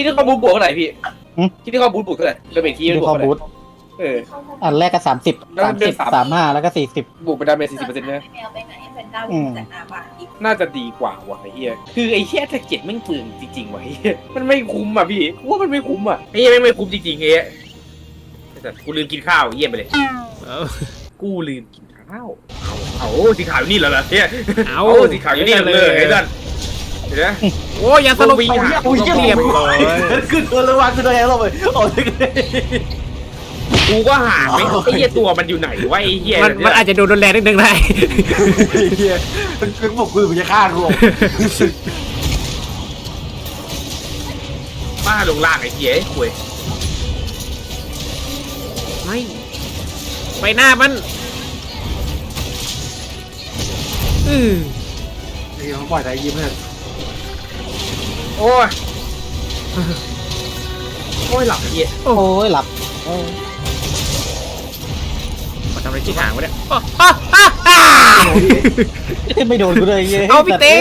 ที่ที่เขาบูทบวกเท่าไหร่พี่หืมที่ที่เขาบูทบวกเท่าไหร่เป็นเป็นที่ที่บวกเขาเท่าไหร่บูทเออ อันแรกก็สามสิบแล้วสามเดืสิอนบสาม สามห้าแล้วก็สี่สิบบวกเป็นดาเมจสี่สิบเปอร์เซ็นต์นะ แมวไปไหนเป็นดาวอืมจากหน้าบ้านอีกน่าจะดีกว่าว่ะไอ้เหี้ย คือไอ้เหี้ยแท็กเจ็ดแม่งเปลืองจริงๆว่ะไอ้เหี้ย มันไม่คุ้มอะพี่กูว่ามันไม่คุ้มอะไอ้เหี้ยแม่งไม่คุ้มจริงๆไอ้เหี้ยไอ้สัสกูลืมกินข้าวเยี่ยมไปเลย เอากูลืมกินข้าว เอาเอาสีขาวอยู่นี่เหรอเหรอเหี้ยเอาเอาสีขาวอยู่นี่เลยไอ้สัส เดี๋ยวนะ โอ้ยอย่าสลบวิ่งหาโอ้ย เรียบร้อยขึ้นตัวระวังขึ้นตัวแรงเราเลยโอ้ยกูก็หาไม่ไอ้เหี้ยตัวมันอยู่ไหนวะไอ้เหี้ยมันมันอาจจะโดนโดนแรงนิดนึงได้ เฮียคือบอกกูมันจะฆ่ากูบ้าลงล่างไอ้เหี้ยไอ้คุยไม่ไปหน้ามันอือไอ้ยังปล่อยใจยิ้มเลย โอ้ย โอ้ยหลับไอ้เหี้ยโอ้ยหลับมาทำอะไรที่หางวะเนี่ยอ้ออ้ออ้ออ้า ไม่โดนกูเลยเย้เอาพี่เต้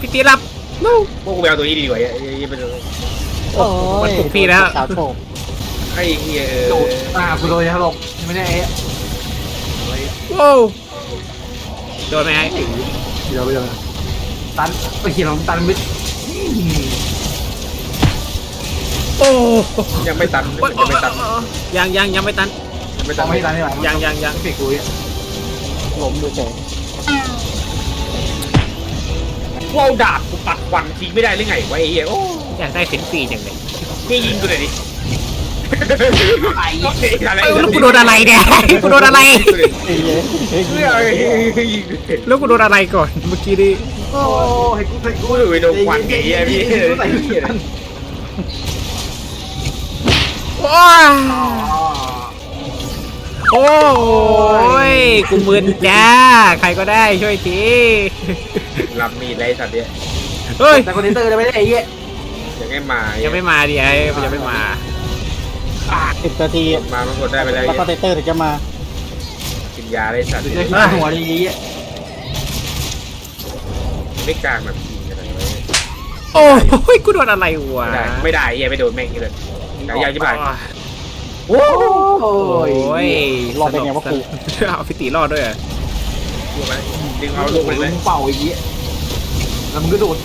พี่ตีรับนูพวกกูไปเอาตัวนี้ดีกว่าไอ้เหี้ยไปเลยโอ้ยมันปลุกพี่แล้ว สาวโฉบไอ้เหี้ยโดดอ่ากูโดนยาหลบไม่ได้ไอ้ว้าวโดนไหมไอ้ เดี๋ยวไปเดี๋ยวตันไปขี่ลงตันมิด โอ้ยังไม่ตันยังไม่ตันยังยังยังไม่ตันยังไม่ตันไม่ตันนี่หว่ายังยังยังเฟกกูเนี่ยล้มดูเฉยพวกเอาดาบกูปัดควันทิ้งไม่ได้หรือไงวะไอ้เหี้ยโอ้อยากได้เซนฟีจังเลยนี่ยิงกูหน่อยดิไอ้อะไรเอ้ยแล้วกูโดนอะไรเนี่ยกูโดนอะไรไอ้เย้เฮ้ยเฮ้ยยิงแล้วกูโดนอะไรก่อนเมื่อกี้ดิ โอ้ให้กูใส่กูกูอยู่ในโดนควันไอ้เหี้ยพี่ใส่เหี้ยว้าโอ้ยกูมึนจ้า ใครก็ได้ช่วยทีรับมีดไรสัตว์เนี่ยเฮ้ยแต่คอนเทนเตอร์จะไม่ได้ไอ้เหี้ยยังไม่มายังไม่มาดิไอ้มันยังไม่มาสิบนาทีมามันกดได้ไปแล้วแล้วคอนเทนเตอร์ถึงจะมากินยาไรสัตว์ถึงจะคิดหัวดีไอ้เหี้ย ไม่กลางแบบยิงกันเลยโอ้ยกูโดนอะไรวะไม่ได้ไม่ได้เหี้ยไม่โดนแม่งเลยยาวจะผ่านโอ้โอ้ยรอดได้ไงวะกู เอาพิติรอดด้วยเหรอลูกมันดึงเอาลูกมันเลย เป่าไอ้เหี้ยแล้วมันก็โดด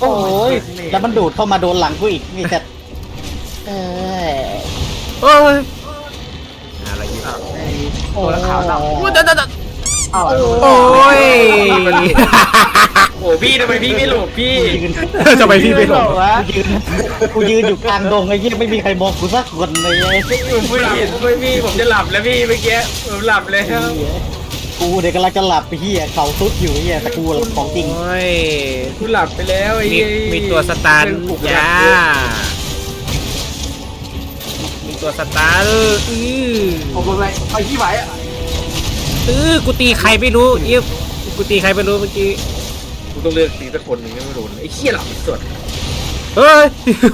โอ้ย แล้วมันดูดเข้ามาโดนหลังกูอีกนี่แต่เออโอ้ยอะไรอยู่โอ้แล้วขาวดำ โอ้ยเดี๋ยวเดี๋ยวเดี๋ยวอ้าว โอ้ยโอ้พี่ทำไมพี่ไม่หลบพี่ทำไมพี่ไม่หลบวะกูยืนกูยืนอยู่กลางดงไอ้เหี้ยไม่มีใครมองกูสักคนเลยไอ้ไม่เห็นไม่พี่ผมจะหลับแล้วพี่เมื่อกี้ผมหลับแล้วกูเด็กกำลังจะหลับไปเหี้ยเขาซุดอยู่ไอ้เหี้ยแต่กูหลับของจริงโอ้ยกูหลับไปแล้วไอ้มีมีตัวสตาร์จ้ามีตัวสตาร์อือผมลงไปไอ้ที่ไหวอะ เออกูตีใครไม่รู้เอียกูตีใครไม่รู้เมื่อกี้กูต้องเลือกตีสักคนหนึ่งไม่โดนไอ้เหี้ยหลับสดเฮ้ย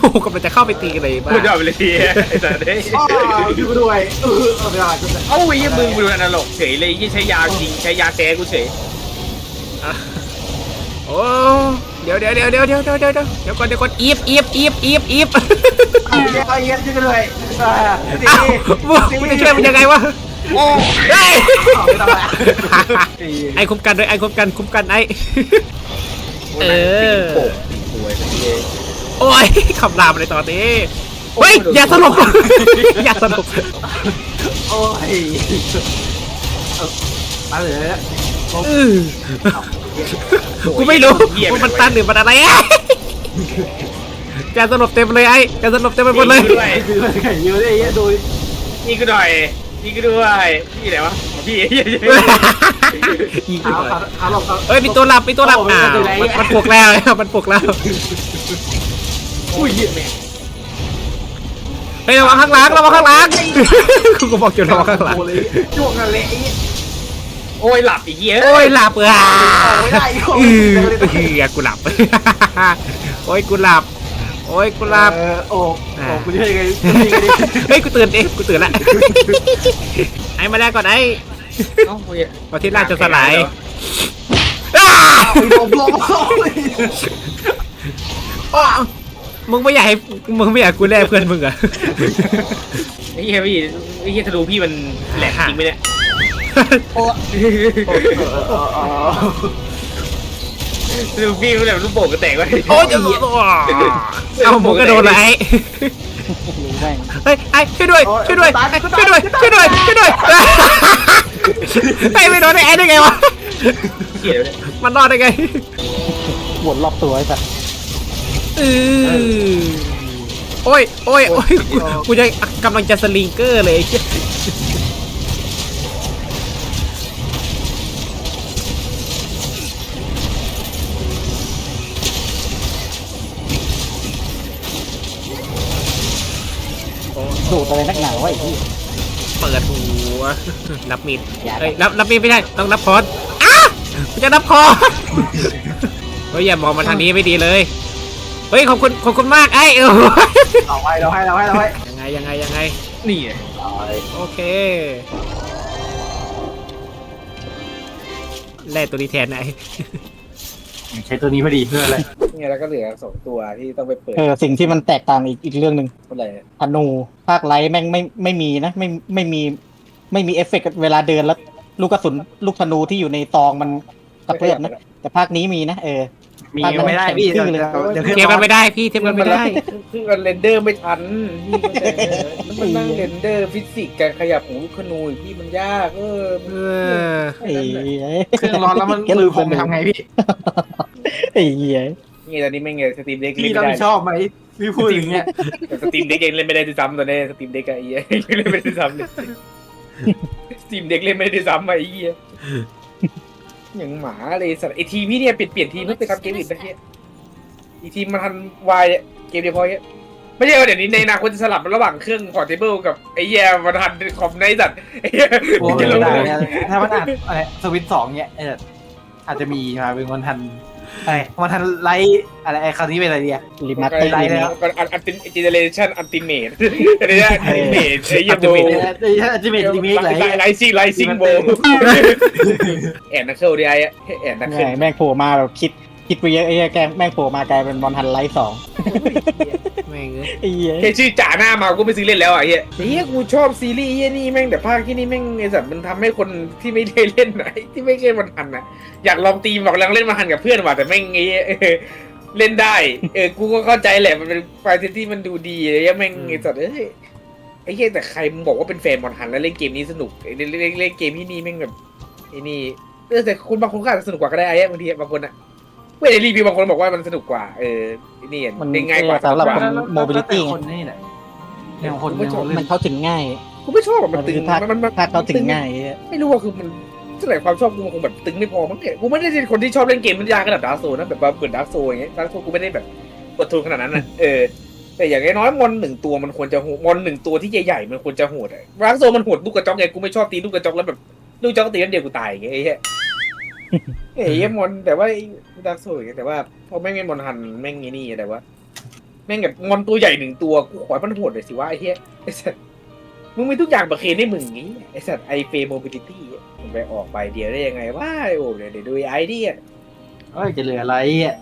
โอ้โหกำลังจะเข้าไปตีกันเลยบ้ากูจะเอาไปเลยทีไอ้สัตว์เอ้ยอ๋ออยู่ด้วยเออเอาไปได้ก็ได้เอ้าไอ้ยี่มึงมึงอนาล็อกเฉยเลยยี่ใช้ยาจริงใช้ยาแก้กูเฉยโอ้เดี๋ยวเดี๋ยวเดี๋ยวเดี๋ยวเดี๋ยวเดี๋ยวเดี๋ยวเดี๋ยวก่อนเดี๋ยวก่อนอีฟอีฟอีฟอีฟอีฟเอาเหี้ยเอาเหี้ยช่วยกันด้วยอ่าอ้าวมึงมึงจะช่วยมันยังไงวะ โอ้เฮ้ยไม่ต้องละไอ้คุ้มกันด้วยไอ้คุ้มกันคุ้มกันไอ้ เออป่วยสักทีโอ้ยขับรามเลยตอนนี้เฮ้ยอย่าสลบอย่าสลบโอ้ยเออมาเลยนะเออกูไม่รู้ว่ามันตันหรือมันอะไรอะอย่าสลบเต็มเลยไอ้อย่าสลบเต็มไปหมดเลย ด้วยยืนแข่งเยอะได้เหี้ยดูนี่ก็หน่อย นี่ก็ด้วยพี่ไหนวะพี่ยิงขาเลยขาขาหลบขาเอ้ยมีตัวหลับมีตัวหลับโอ้อ้าวมันเป็นไรมันมันปลุกแล้วมันปลุกแล้วอุ้ยเหี้ยแม่เฮ้ยระวังข้างหลังระวังข้างหลังกูก็บอกอยู่ระวังข้างหลังโอ้เลยจ้วงกันเลยไอ้เหี้ยโอ้ยหลับอีกเยอะโอ้ยหลับอะเอาไม่ได้อีกคนเออเฮียกูหลับโอ้ยกูหลับ โอ้ยกูหลับเออโอ้โอ้กูจะยังไงกูจะยังไงดีเฮ้ยกูตื่นเองกูตื่นละ ไอ้มาแล้วก่อนไอ้เอ้าโอ้ยประเทศราชจะสลายเอาไปลมลมเอาเลยอ้าวมึงไม่อยากให้มึงไม่อยากกูแลกเพื่อนมึงเหรอ ไอ้เหี้ยพี่ไอ้เหี้ยธนูพี่มันแหลกจริงไหมเนี่ยโอ้ ธนูพี่มันแบบลูกโป่งกระแตกวะโอ้ยเอามึงก็โดนไรรู้แม่งเฮ้ยไอ้ช่วยด้วยช่วยด้วยไอ้ช่วยด้วยช่วยด้วยช่วยด้วยไอ้ไม่โดนไอ้ได้ไงวะเหี้ยเลยมันรอดได้ไงวนรอบตัวไอ้สัสเออโอ้ยโอ้ยโอ้ยกูกูจะกำลังจะสลิงเกอร์เลย ดูดอะไรนักหนาวะไอ้ที่เปิดหัวรับมีดเฮ้ยรับรับมีดไม่ได้ต้องรับคอนอ้ากูจะรับคอนเฮ้ยอย่ามองมาทางนี้ไม่ดีเลยเฮ้ยขอบคุณขอบคุณมากไอ้เออเราให้เราให้เราให้เราให้ยังไงยังไงยังไงนี่ไงโอเคแล่ตัวนี้แทนไอ้ ใช้ตัวนี้พอดีเพื่ออะไรเนี่ยแล้วก็เหลือสองตัวที่ต้องไปเปิดเออสิ่งที่มันแตกต่างอีกอีกเรื่องหนึ่งเท่าไหร่ธนูภาคไลท์แม่งไม่ไม่มีนะไม่ไม่มีไม่มีเอฟเฟกต์เวลาเดินแล้ว ลูกกระสุนลูกธนูที่อยู่ในซองมันกระเพื่อมนะแต่ภาคนี้มีนะเออ มีไม่ได้พี่เดี๋ยวเดี๋ยวเดี๋ยวเทียบกันไม่ได้พี่เทียบกันไม่ได้ คือมันเรนเดอร์ไม่ทันพี่เข้าใจไหมแล้วมันนั่งเรนเดอร์ฟิสิกส์การขยับของลูกขนูอีกพี่มันยากเออเออ ไอ้เหี้ยเครื่องร้อนแล้วมันมือผมทำไงพี่ ไอ้เหี้ยนี่ตอนนี้ไม่ไงสตรีมเด็กพี่เล่นรับไม่ผิได้ดชอบไหมพี่พูดอย่างเงี้ยสตรีมเด็กยังเล่นไม่ได้ด้วยซ้ำตอนนี้สตรีมเด็กไอ้เหี้ยเล่นไม่ได้ด้วยซ้ำเลยสตรีมเด็กเล่นไม่ได้ด้วยซ้ำไอ้เหี้ยอย่างหมาเลยสัตว์ไอทีมพี่เนี่ยเปลี่ยนเปลี่ยนทีมเพื่อไปทำเกมอื่นนะเฮียอีทีมมันทันวายเนี่ยเกมเดียวพอเฮียไม่ใช่ว่าเดี๋ยวนี้ในอนาคตจะสลับระหว่างเครื่องพอร์ตเบิลกับไอ้เหี้ยมันทันคอมในสัตว์ไอ้เหี้ยโอ้จะไม่รู้ได้ถ้ามันอ่านอะไรสวิตสองเนี้ยเอออาจจะมีมาเป็นคนทันอะ ไรคนทันไลท์อะไรไอ้คราวนี้เป็นอะไรดีอะรีมาสก็เตอร์ไลรีท์แล้มาวก็อันอันติเจเนเรชันอันติเมทอันนี้อันติเมทไอ้เหี้ยโบไอ้อัลติเมทรีเมคอะไรไลซิงไลซิงโบแอนนักเคิลดีไอ้แอนนักแม่เคิลงแม่งโผล่มาแบบคิดคิดไปเยอะไอ้เหี้ยแกแม่งโผล่มากลายเป็นบอลทันไลท์สองแม่งเอ้ยไอ้เหี้ยแค่ชื่อจ่าหน้ามากูไม่ซื้อเล่นแล้วอะเฮียเฮียกูชอบซีรีส์เฮียนี่แม่งแต่ภาคที่นี่แม่งไอสัตว์มันทำให้คนที่ไม่ได้เล่นไหนที่ไม่ใช่มันทันนะอยากลองตีมบอกลองเล่นมาทันกับเพื่อนว่ะแต่แม่งไอ้เหี้ยเออเล่นได้ เออกูก็เข้าใจแหละมันเป็นไฟที่มันดูดีไอ้เหี้ยแม่งไอสัตว์เอ้ยไอ้เหี้ยแต่ใครมึงบอกว่าเป็นแฟนบอลทันแล้วเล่นเกมนี้สนุกเล่นเล่นเล่นเกมที่นี่แม่งแบบไอ้นี่เออแต่คนบางคนก็อาจจะสนุกกว่าก็ได้ไอ้เหี้ยบางทีบางคนอะเว้ยในรีวิวบางคนบอกว่ามันสนุกกว่าเออไอ้ นี่อะมันเล่นง่ายกว่าสำหรับสนุกกคว่านโมบิลิตี้คนนี่แหละเนี่ยคนเนี่ยคนมัเล่นนเข้าถึงง่ายกูไม่ชอบอะมันตึงคือภาคมันมันภาคเข้าถึงง่ายไอ้เหี้ยไม่รู้ว่าคือมันเท่าไหร่ความชอบกูมันคงแบบตึงไม่พอมั้งเนี่ยกูไม่ได้เป็นคนที่ชอบเล่นเกมมันยากขนาดดาร์กโซนะแบบว่าเหมือนดาร์กโซอย่างเงี้ยดาร์กโซกูไม่ได้แบบอดทนขนาดนั้นนะเออแต่อย่างน้อยๆมอนหนึ่งตัวมันควรจะโหดมอนหนึ่งตัวที่ใหญ่ๆมันควรจะโหดอะดาร์กโซมันโหดลูกกระจอกไงกูไม่ชอบตีลูกกระจอกแล้วแบบลูกกระจอกตีนัดเดียวกูตายอย่างเงี้ยไอ้เหี้ย ไอ้เหี้ยมอนแต่ว่าดาร์กโซอย่างเงี้ยแต่ว่าพอแม่งเป็นมอนหันแม่งไอ้นี่แต่ว่า แม่งแบบมอนตัวใหญ่หนึ่งตัวกูขอให้มันโหดหน่อยสิว่าไอ้เหี้ยไอ้สัสมึงมีทุกอย่างประเคนให้มึงอย่างงี้ไอ้สัสไอเฟโมบิลิตี้มึงไปออกใบเดียวได้ยังไงวะโอ้เดี๋ยวเดี๋ยวดูไอเดียเอ้ยจะเหลืออะไรอะ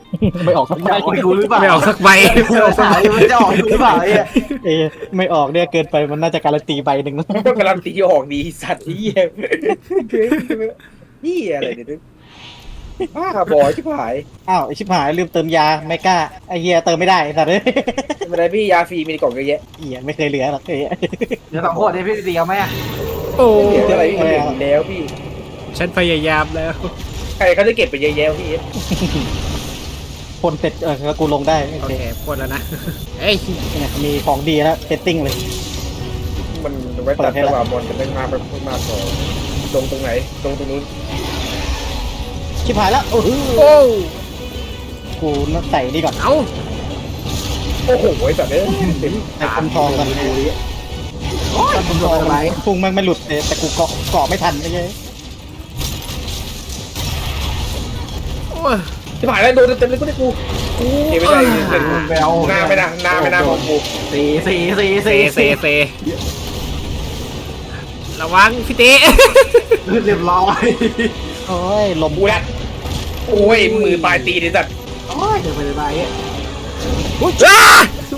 ไม่ออกสักจะใบออกให้กูหรือเปล่าไม่ออกสักใบไม่ออกสักใบมันจะออกให้กูหรือเปล่าเนี่ยเอ้ยไม่ออกเนี่ยเกินไปมันน่าจะการันตีใบหนึ่งมันก็การันตีออกดีสัตว์ที่เหี้ยนี่อะไรเดี๋ยวดู บ้าบอยชิบหายอ้าวไอชิบหายลืมเติมยาไม่กล้าไอเฮียเติมไม่ได้สัตว์เลยไม่เป็นไรพี่ยาฟรีมีในกล่องเยอะแยะเฮียไม่เคยเหลือหรอกเอ้ยเดี๋ยวสองคนได้พี่เดียวไหมอะโอ้เหลืออะไรพี่มันเหลืออยู่แล้วพี่ ฉันพยายามแล้ว ใครเขาจะเก็บไปเยอะแยะพี่คนเสร็จเออแล้วกูลงได้โอโอเคเคพ่นแล้วนะเอ้ยเนี่ยมีของดีแล้วเซตติ้งเลย มันไว้ตัดจังหวะบอลจะไม่มาแบบไม่มาต่อลงตรงไหนลงตรงนู้น ชิบหายแล้วโอ้โหโอ้กูน่าใส่นี่ก่อน เอาโอ้โหไอ้สัตว์เอ้ยเต็มใส่คนทองก่อนโอ้ยผมโดนอะไรพุ่งแม่งไม่หลุดเลยแต่กูเกาะเกาะไม่ทันไอ้เหี้ยโอ้ยชิบหายแล้วโดนเต็มเลยก็ได้กูกูเก็บไม่ได้เต็มไปเอาหน้าไม่น่าหน้าไม่น่ามองกูสี่สี่สี่เซสี่เซเซระวังพี่เต้เรียบร้อย โอ้ยลมกูแล้วโอ้ยมือปลายตีดิสัตว์โอ้ยเดี๋ยวไปเลยไปอ้า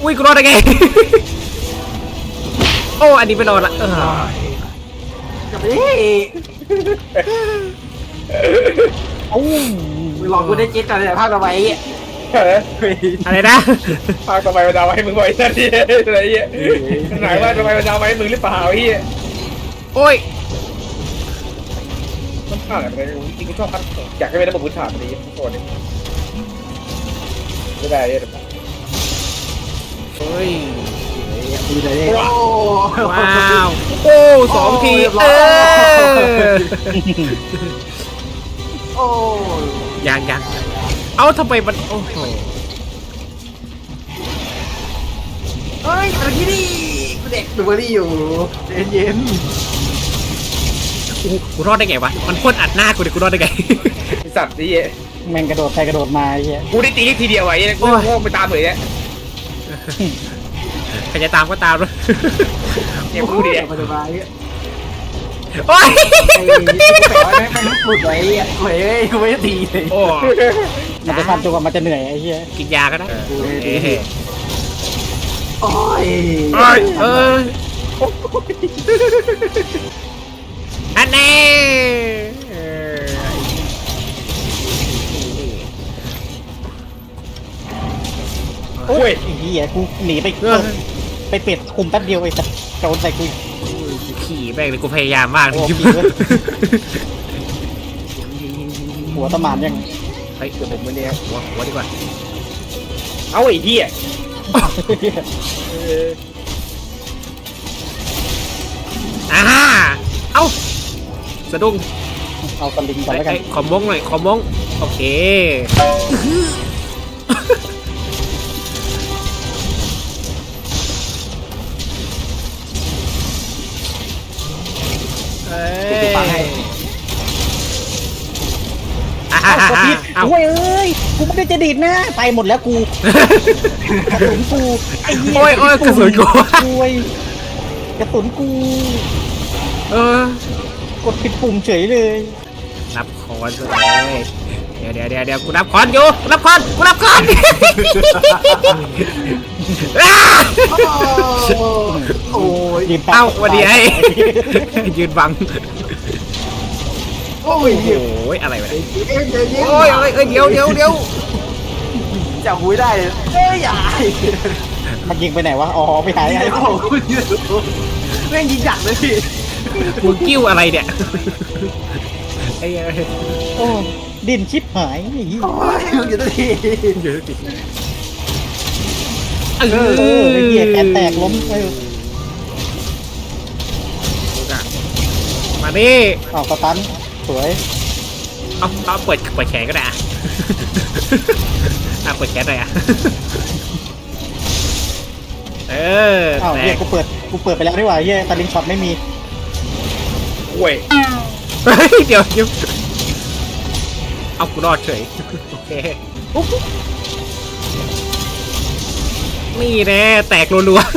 อุ้ยกูรอดได้ไง โอ้อันนี้ไม่รอดละเออกับนี่เอ้ามึงลองกูได้เจ็ตกันเลยภาพต่อไปไอ้เหี้ยเอออะไรนะ ภาคต่อไปมันดาวให้มึงไว้ทันทีอะไรเงี้ยไหนว่าทำไมมันดาวไว้มึงหรือเปล่าเฮียโอ้ย มันผ่านอะไรจริงๆกูชอบพัดอยากให้เป็นระบบพื้นฐานนี้ทุกคนไม่ได้เนี่ยโอ้ยดีเลยว้าวว้าวโอ้สองทีเออโอ้ยังยังเอาทำไมมันโอ้โหเฮ้ยตะกี้นี่กูเด็กดูบอรี่อยู่ใจเย็น กูกูรอดได้ไงวะ มันพ่นอัดหน้ากูดิกูรอดได้ไง ไอ้สัตว์นี่แม่งกระโดดไปกระโดดมาไอ้เหี้ยกูได้ตีแค่ทีเดียวไอ้เนี่ยกูโง่ไปตามเลยเนี่ยใครจะตามก็ตามเลยเนี่ยกูดิปัจจุบันเนี่ยโอ้ยไอ้กูแปลว่าแม่งแม่งหลุดไว้อะเฮ้ยกูไม่ได้ตีเลยโอ้มันจะทำจนกว่ามันจะเหนื่อยไอ้เหี้ยกินยาก็ได้เอ้ยโอ้ยเอ้ยเออ อันนี้เออโอ้ยไอ้เหี้ยกูหนีไปไปเป็ดคุมแป๊บเดียวไอ้สัสโจนใส่กูขี่แม่งเลยกูพยายามมากโอ้โหหัวตะหมานยังเฮ้ยเดี๋ยวผมไม่เนี่ยหัวหัวดีกว่าเอาไอ้เหี้ยอ่าเอ้า สะดุ้งเอาสลิงก่อนแล้วกันเอ้ยขอมงหน่อยขอมงโอเคเอ้ยอ่าเอ้าฮ่าก็ฮ่าผิดเอ้าโอ้ยเอ้ย กูไม่ได้จะดีดนะ ไปหมดแล้วกูกระสุนกู ไอ้เหี้ยโอ้ยโอ้ยกระสุนกูโอ้ยกระสุนกู เออ กดผิดปุ่มเฉยเลย นับคอนเลยเดี๋ยวเดี๋ยวเดี๋ยวเดี๋ยวกูนับคอนอยู่กูนับคอนกูนับคอนอ้าโอ้ยยืนแป๊บเอ้าวันดีไอ้ยืนบัง โอ้ยโอ้ยอะไรวะเนี่ยเย็นเย็นโอ้ยโอ้ยเอ้ยเดี๋ยวเดี๋ยวเดี๋ยวจับกูได้เลยเอ้ยอย่ามันยิงไปไหนวะ อ๋อไปหายไอ้ไอ้โอ้โหแม่งยิงดักเลยพี่ มึงกิ้วอะไรเนี่ยไอ้เอ้ยโอ้ดินชิบหายไอ้เหี้ยโอ้ยมึงอยู่ตัวทีเดี๋ยวติเอเออไอ้เหี้ยแกนแตกล้มเออมาดิเอาสตันสวยเอาเอาเปิดเปิดแขนก็ได้อะอะเปิดแขนหน่อยอะเอออ้าวแตเหี้ยกกูเปิดกูเปิดไปแล้วดีกว่าเหี้ยตาลิงช็อตไม่มี โอ้ยเฮ้ยเดี๋ยวเดี๋ยวเอากูรอดเฉยโอเคนี่แน่แตกรัวๆ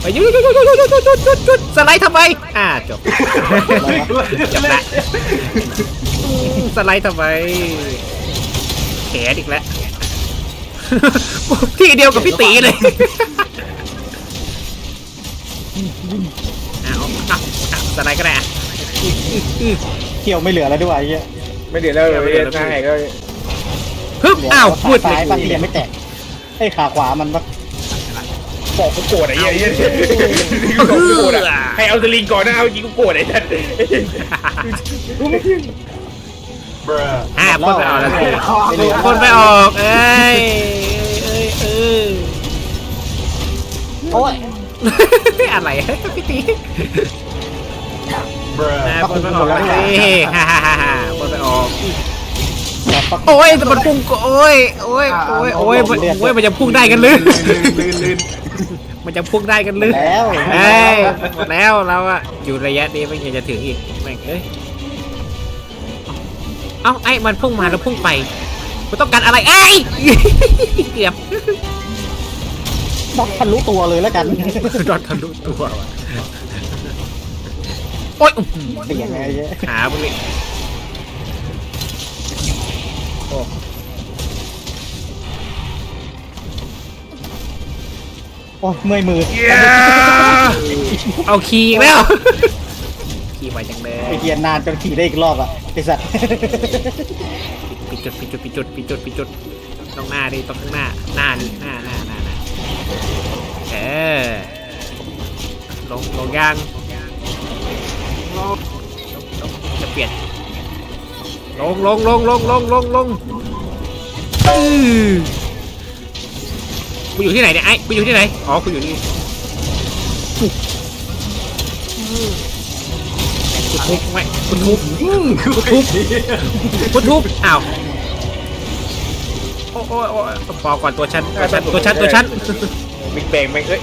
ไปยุดหยุดหยุดหยุดหยุดหยุดยุดหยุดหยุดสไลด์ทำไมอ่าจบจบละสไลด์ทำไมแขนอีกแล้วที่เดียวกับพี่ตีเลย เอาเอาสไลด์ก็ได้อะเกี่ยวไม่เหลือแล้วดีกว่าไอ้เหี้ยไม่เดี๋ยวแล้วเลยหน้าแหกก็ฮึบอ้าวพูดเลซ้ายยบางทียังไม่แตกไอ้ขาขวามันวะบอกกูโกรธไอ้เหี้ยบอกกูโกรธอะให้เอาสลิงก่อนนะเอาจริงกูโกรธไอ้ท่านอ่าพ่นไปออกแล้วสิไม่เหลือพ่นไปออกเอ้ยเอ้ยเอ้ยโอ้ย อ้ยอะไรพี่ตีอ่าพ่นไปออกแล้วสิฮ่าฮ่าฮ่าฮ่าพ่นไปออกโอ้ยแต่มันพุ่งก็โอ้ยโอ้ยโอ้ยโอ้ยมันโอ้ยมันจะพุ่งได้กันหรือลื่นลื่นมันจะพุ่งได้กันหรือแล้วเอ้ยหมดแล้วเราอะอยู่ระยะนี้ไม่ยังจะถึงอีกแม่งเอ้ยเอ้าไอ้มันพุ่งมาแล้วพุ่งไปมันต้องการอะไรเอ้ยเกือบ ดอททะลุตัวเลยแล้วกันดอททะลุตัวโอ๊ยอื้อหืเสียงไงเงี้ยหาพวกนี้โอ้โอ้ยเมื่อยมือเอาขี่อีกแล้วขี่ไปจังเลยไอเกียร์นานจนขี่ได้อีกรอบอะไอสัตว์ปิดจุดปิดจุดปิดจุดปิดจุดปิดจุดต้องหน้าดิต้องข้างหน้าหน้าดิหน้าหน้า เออลงลงยางลงลงจะเปลี่ยน ลงลงลงลงลงลงลงอือกูอยู่ที่ไหนเนี่ยไอ้กูอยู่ที่ไหน อ๋อกูอยู่นี่กูทุบไม่กูทุบกูทุบกูทุบอ้าวโอ้โอ้โอ้ปอก่อนตัวฉันตัวฉันตัวฉันตัวฉัน บิ๊กแบงแม่เอ้ย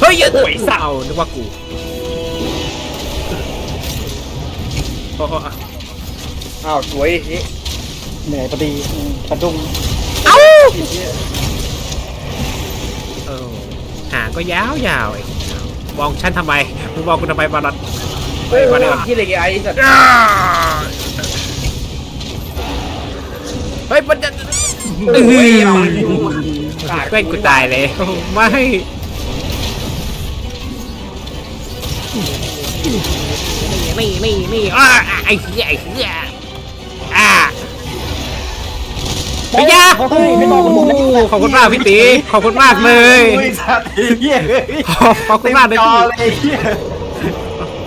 เฮ้ยโอ้ยสาวนึกว่ากูโอ้โอ้อ้าวสวยนี่เหนื่อยพอดีอืมกระดุงเอ้าเออหางก็ยาวยาวๆไอ้มองฉันทำไมมึงมองกูทำไมบอลลอนเฮ้ยมาเดี๋เดี๋ยที่เลยไอ้สัตว์เฮ้ยมันจะโอ้ย เอาแม่งกูตายเลย ไม่นี่นี่นี่อ้าไอ้เหี้ยไอ้เหี้ยอ่าพี่ยาเฮ้ยไม่รอกันหมดแล้วขอบคุณมากพี่ตีขอบคุณมากเลยไอ้สัตว์ไอ้เหี้ยขอบขอบคุณมากเลยจอพี่เลยไอ้เหี้ย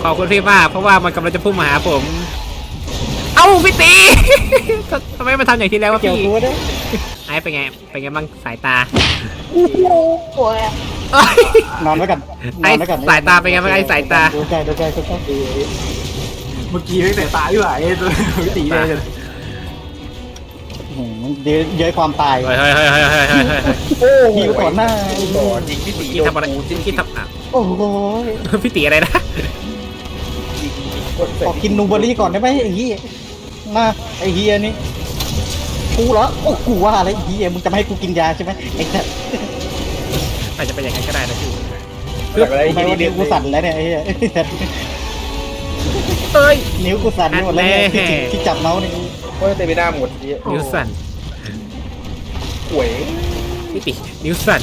ขอบคุณพี่มากเพราะว่ามันกำลังจะพุ่งมาหาผม เอ้าพี่ตีทำไมมันทำอย่างที่แล้ววะเกี่ยวพี่กูด้วย ไอ้เป็นไง เป็นไงบ้างสายตา โอ้โหเอ้ยนอนไว้กันนไอ้อนไว้กันสายตาเป็นไงบ้างไอ้สายตา ดูใจดูใจดูใจเมื่อกี้ไม่แต่ตายอยู่ไหนไอ้ตัวพี่ตีเลยอืมเดี๋ยวเย้ยความตายเฮ้ยเฮ้ยเฮ้ยเฮ้ยเฮ้ยเฮ้ยเฮ้ยโอ้โหหิวก่อนหน้าต่อจริงพี่ตีพี่ทำอะไรพี่ทำอะโอ้โหพี่ตีอะไรนะขอกินนูเบอรี่ก่อนได้ไหมไอ้เหี้ยมาไอ้เฮียนี่ กูเหรอโอ้กูว่าอะไรไอ้เฮียมึงจะไม่ให้กูกินยาใช่ไหมไอ้สัตว์อาจจะเป็นอย่างนั้นก็ได้นะพี่อะไรทำไมที่ว่านี่นิ้วกูสั่นแล้วเนี่ยไอ้เหี้ยเอ้ย นิ้วกูสั่นหมดแล้วเนี่ยอันแน่ที่ที่จับเมาส์นี่โอ้ยเต็มไปหน้าหมดนี่นิวสันป่วยพี่ตีนิวสัน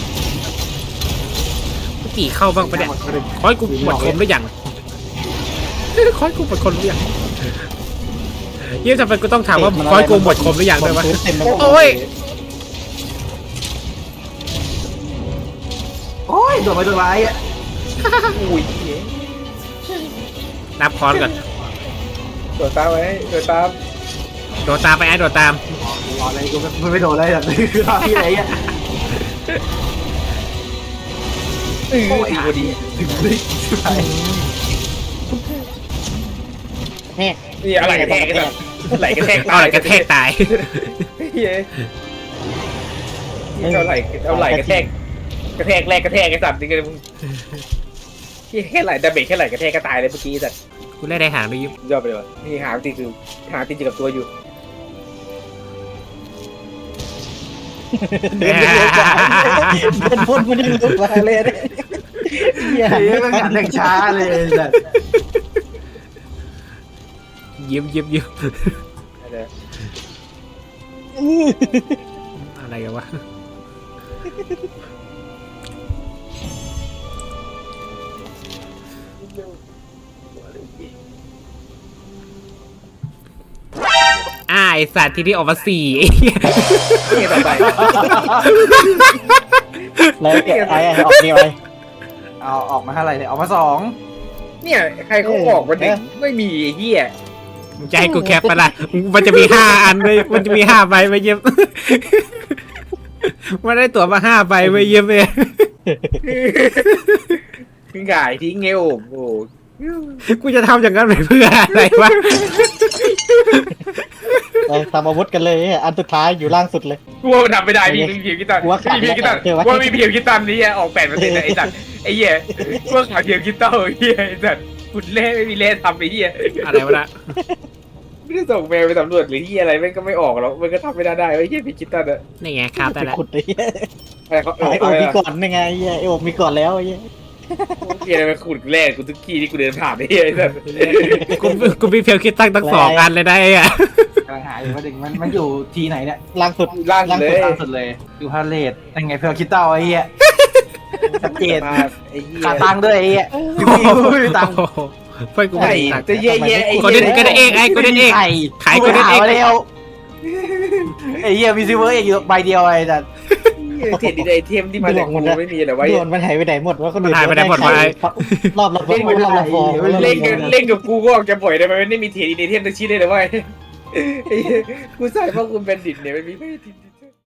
พี่ตีเข้าบ้างปะเนี่ยคอยกูหมดคมหรือยังคอยกูหมดคมหรือยัง เยี่ยมจำเป็นกูต้องถามว่าคอยกูหมดคมหรือยังด้วยวะเต็มไปหมดโอ้ยโอ้ยโดนไปโดนร้ายอะอุ้ยนับคอนก่อนโดดตามไว้โดดตามโดดตามไปไอ้โดดตามรออะไรกูไม่ไม่โดนอะไรแบบคือรอที่ไหนอะเออตีพอดีถึงได้ใช่ไหมแหกนี่อะไรกระแทกกัน ไหลกระแทกเอาอะไรกระแทกตาย เฮ้ยเอาไหลเอาไหลกระแทกกระแทกแรกกระแทกไอ้สัตว์นี่กันมึงแค่ไหลดาเมจแค่ไหลกระแทกก็ตายเลยเมื่อกี้สัตว์กูไล่ได้หางด้วยยุบยอดไปเลยวะนี่หางติดคือหางติดอยู่กับตัวอยู่เดินเร็วกว่าเดินพ่นไม่ได้เร็วกว่าเลยเนี่ยเหี้ยไอ้เหี้ยมันหันอย่างช้าเลยแต่ ยิ้มยิ้มยิ้มเดี๋ยวอะไรกันวะอ่าไอสัตว์ที่ที่ออกมาสี่นี่ต่อไปแล้วแกไอ้ไอ้ออกเดียวไอ้เอาออกมาเท่าไหร่เนี่ยออกมาสองเนี่ย ใครเขาบอกว่าหนึ่งไม่มีไอ้เหี้ย มึงจะให้กูแคปปะล่ะมันจะมีห้าอันเลยมันจะมีห้าใบไปเยี่ยมมันได้ตั๋วมาห้าใบไปเยี่ยมเลยทิ้งก่ายทิ้งเงี้ยโอ้โห กูจะทำอย่างนั้นไปเพื่ออะไรวะไอ้ทำอาวุธกันเลยอันสุดท้ายอยู่ล่างสุดเลย กลัวมันทำไม่ได้มีเพียงกีตาร์กลัวขาดมีเพียงกีตาร์เดี๋ยววะกลัวมีเพียงกีตาร์นี้ออกแปดเปอร์เซ็นต์ไอ้สัตว์ไอ้เหี้ยพวกขาดเพียงกีตาร์ไอ้เหี้ยไอ้สัตว์ขุดเล่ไม่มีเล่ทำไอ้เหี้ยอะไรวะนะไม่ได้ส่งแมวไปสำรวจหรือเหี้ยอะไรแม่งก็ไม่ออกหรอกมันก็ทำไม่ได้ได้ไอ้เหี้ยเพียงกีตาร์อะนี่ไงครับได้ไปแล้วขุดเลยอะไรเขาเออไอ้โออะไรมีอะก่อนยังไงไอ้โอมีก่อนแล้วไอ้เหี้ย อะไรมาขุดแร่กูทุกที่ที่กูเดินผ่านไอ้เหี้ยไอ้สัตว์กูกูมีเพียวคิดตั้งตั้งสองอันเลยได้อะกำลังหาอยู่ว่าเด็กมันมันอยู่ทีไหนเนี่ยล่างสุดล่างล่างเลสุดยล่าสุดเลยอยู่พาเลทยังไงเพื่อคิดเต้าไอ้เหี้ยชัดเจนมาไอ้เหี้ยขาตังค์ด้วยไอ้เหี้ยไม่มีตังค์โอ้โหเพื่อนกูไม่ไอ้มีตังค์จะแย่ๆไอ้กดเด็นกดเด็นเองไอ้กดเด็นเองไข่ขายกดเด็นเองกูไปหามาแล้วไอ้เหี้ยมีซิเวอร์เองอยู่ใบเดียวไอ้แต่ เทรดดีไอเทมที่มาจากกูไม่มีเหรอวะโดนมันหายไปไหนหมดว่าคนอื่นมันหายไปไหนหมดวะ รอบละรอบละฟองเล่นกันเล่นกับกูก็ออกจะบ่อยได้ไหมไม่ได้มีเทรดดีไอเทมตัวชี้ได้เลยว่าไอ้เหี้ยกูใส่เพราะกูเป็นดินเนี่ยไม่มีไม่ที